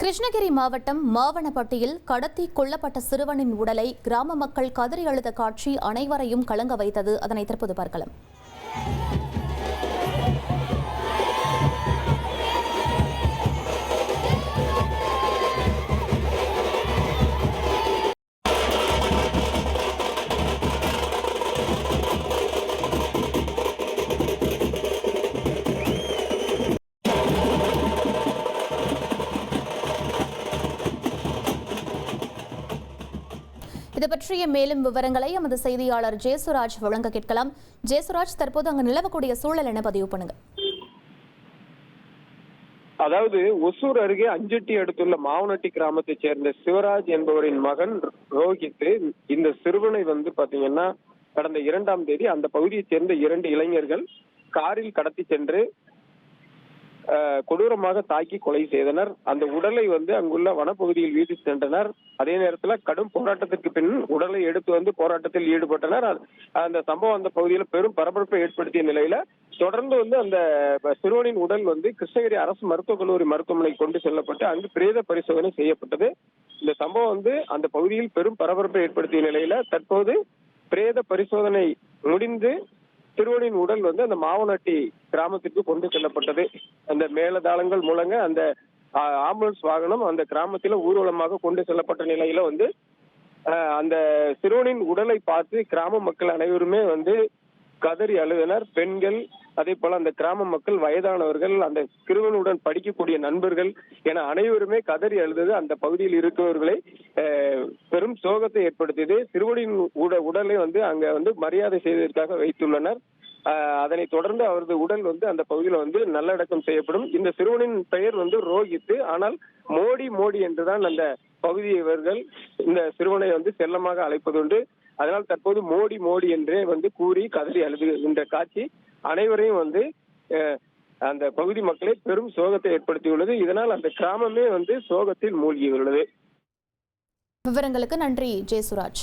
கிருஷ்ணகிரி மாவட்டம் மாவனப்பட்டியில் கடத்தி கொல்லப்பட்ட சிறுவனின் உடலை கிராம மக்கள் கதறி அழுத காட்சி அனைவரையும் கலங்க வைத்தது. அதனை தற்போது பார்க்கலாம். இது பற்றிய மேலும் விவரங்களை எமது செய்தியாளர் ஜேசுராஜ் வழங்க கேட்கலாம். ஜேசுராஜ் தற்போது அங்கு நிலவக்கூடிய சூழல் என பதிவு பண்ணுங்க. அதாவது ஒசூர் அருகே அஞ்சட்டி அடுத்துள்ள மாவனட்டி கிராமத்தைச் சேர்ந்த சிவராஜ் என்பவரின் மகன் ரோஹித் இந்த சிறுவனை வந்து பாத்தீங்கன்னா கடந்த இரண்டாம் தேதி அந்த பகுதியைச் சேர்ந்த இரண்டு இளைஞர்கள் காரில் கடத்தி சென்று கொடூரமாக தாக்கி கொலை செய்தனர். அந்த உடலை வந்து அங்குள்ள வனப்பகுதியில் வீசி சென்றனர். அதே நேரத்தில் கடும் போராட்டத்திற்கு பின் உடலை எடுத்து வந்து போராட்டத்தில் ஈடுபட்டனர். அந்த சம்பவம் அந்த பகுதியில் பெரும் பரபரப்பை ஏற்படுத்திய நிலையில தொடர்ந்து வந்து அந்த சிறுவனின் உடல் வந்து கிருஷ்ணகிரி அரசு மருத்துவக் கல்லூரி மருத்துவமனை கொண்டு செல்லப்பட்டு அங்கு பிரேத பரிசோதனை செய்யப்பட்டது. இந்த சம்பவம் வந்து அந்த பகுதியில் பெரும் பரபரப்பை ஏற்படுத்திய நிலையில தற்போது பிரேத பரிசோதனை முடிந்து சிறுவனின் உடல் வந்து அந்த மாவனட்டி கிராமத்திற்கு கொண்டு செல்லப்பட்டது. அந்த மேலதாளங்கள் மூலங்க அந்த ஆம்புலன்ஸ் வாகனம் அந்த கிராமத்தில ஊர்வலமாக கொண்டு செல்லப்பட்ட நிலையில வந்து அந்த சிறுவனின் உடலை பார்த்து கிராம மக்கள் அனைவருமே வந்து கதறி அழுதனர். பெண்கள் அதே போல அந்த கிராம மக்கள் வயதானவர்கள் அந்த சிறுவனுடன் படிக்கக்கூடிய நண்பர்கள் என அனைவருமே கதறி அழுதது. அந்த பகுதியில் இருக்கிறவர்களை பெரும் சோகத்தை ஏற்படுத்தியது. சிறுவனின் உட உடலை வந்து அங்க வந்து மரியாதை செய்வதற்காக வைத்துள்ளனர். அதனை தொடர்ந்து அவரது உடல் வந்து அந்த பகுதியில் வந்து நல்லடக்கம் செய்யப்படும். இந்த சிறுவனின் பெயர் வந்து ரோஹித் ஆனால் மோடி மோடி என்றுதான் அந்த பகுதியவர்கள் இந்த சிறுவனை வந்து செல்லமாக அழைப்பதுண்டு. அதனால் தற்போது மோடி மோடி என்றே வந்து கூறி கதறி அழுதுகின்ற காட்சி அனைவரையும் வந்து அஹ், அந்த பகுதி மக்களை பெரும் சோகத்தை ஏற்படுத்தியுள்ளது. இதனால் அந்த கிராமமே வந்து சோகத்தில் மூழ்கியுள்ளது. விவரங்களுக்கு நன்றி ஜெயசுராஜ்.